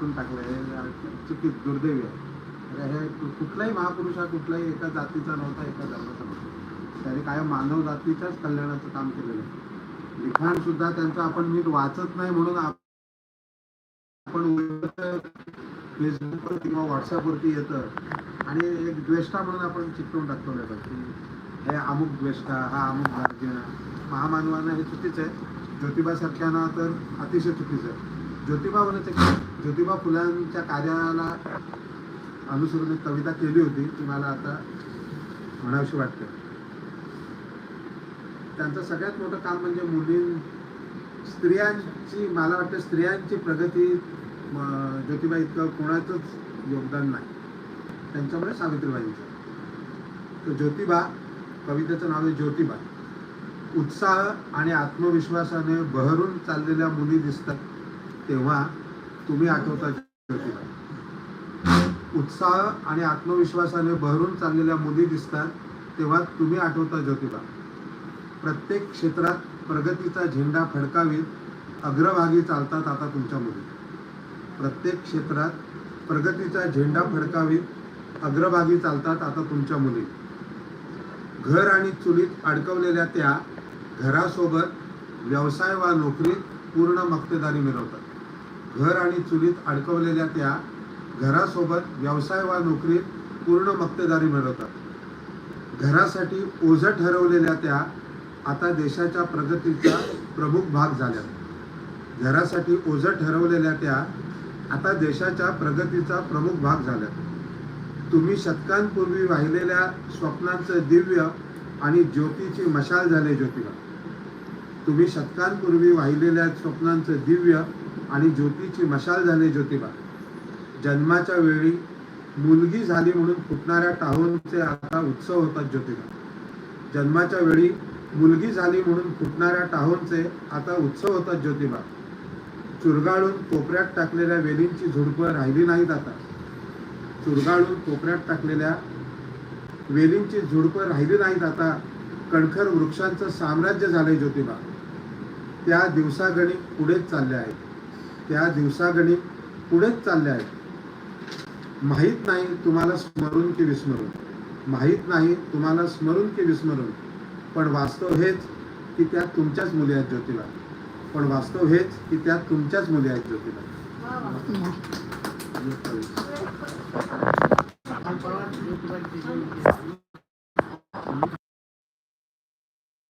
टाकलं हे चुकीत दुर्दैवी आहे. हे कुठलाही महापुरुष हा कुठलाही एका जातीचा नव्हता एका धर्माचा नव्हता. त्याने काय मानव जातीच्याच कल्याणाचं काम केलेलं आहे. लिखाण सुद्धा त्यांचं आपण नीट वाचत नाही म्हणून आपण फेसबुकवर किंवा व्हॉट्सअपवरती येतं. आणि एक द्वेष्टा म्हणून आपण चिकटवून टाकतो नाही की हे अमुक द्वेष्टा हा अमुक गार्जियन महामानवानं हे चुकीचं आहे. ज्योतिबासारख्यांना तर अतिशय चुकीचं आहे. ज्योतिबा ज्योतिबा फुलांच्या कार्याला अनुसरून एक कविता केली होती ती मला आता म्हणावीशी वाटते. त्यांचं सगळ्यात मोठं काम म्हणजे मुलीं स्त्रियांची मला वाटतं स्त्रियांची प्रगती ज्योतिबा इतकं कोणाचंच योगदान नाही. त्यांच्यामुळे सावित्रीबाईंचं. तर ज्योतिबा कवितेचं नाव आहे ज्योतिबा. उत्साह आणि आत्मविश्वासाने बहरून चाललेल्या मुली दिसतात. तेव्हा तुम्ही आठवता ज्योतिबा उत्साह आणि आत्मविश्वासाने बहरून चाललेल्या मुली दिसतात तेव्हा तुम्ही आठवता ज्योतिबा. प्रत्येक क्षेत्रात प्रगतीचा झेंडा फडकावीत अग्रभागी चालतात आता तुमच्या मुली. प्रत्येक क्षेत्रात प्रगतीचा झेंडा फडकावीत अग्रभागी चालतात आता तुमच्या मुली. घर आणि चुलीत अडकवलेल्या त्या घरासोबत व्यवसाय वा नोकरीत पूर्ण मक्तेदारी मिळवतात. घर आणि चुलीत अडकवलेल्या त्या घरासोबत व्यवसाय वा नोकरीत पूर्ण मक्तेदारी मिळवतात. घरासाठी ओझं ठरवलेल्या त्या आता देशाच्या प्रगतीचा प्रमुख भाग झाल्या. घरासाठी ओझं ठरवलेल्या त्या आता देशाच्या प्रगतीचा प्रमुख भाग झाल्या. तुम्ही शतकांपूर्वी वाहिलेल्या स्वप्नांचं दिव्य आणि ज्योतीची मशाल झाले ज्योतिबा. तुम्ही शतकांपूर्वी वाहिलेल्या स्वप्नांचं दिव्य आणि ज्योतीची मशाल झाले ज्योतिबा. जन्माच्या वेळी मुलगी झाली म्हणून फुटणाऱ्या टाहूंचे आता उत्सव होतात ज्योतिबा. जन्माच्या वेळी मुलगी झाली म्हणून फुटणाऱ्या टाहूंचे आता उत्सव होतात ज्योतिबा. चुरगाळून कोपऱ्यात टाकलेल्या वेलींची झुडपं राहिली नाहीत आता. चुरगाळून कोपऱ्यात टाकलेल्या वेलींची झुडपं राहिली नाहीत आता. कणखर वृक्षांचं साम्राज्य झालंय ज्योतिबा. त्या दिवसागणी पुढेच चालल्या आहेत. त्या दिवसागणी पुढेच चालल्या आहेत. माहीत नाही तुम्हाला स्मरून की विस्मरून. माहीत नाही तुम्हाला स्मरून की विस्मरून. पण वास्तव हेच की त्यात तुमच्याच मुली आहेत ज्योतिबा. पण वास्तव हेच की त्यात तुमच्याच मुली आहेत ज्योतिबा.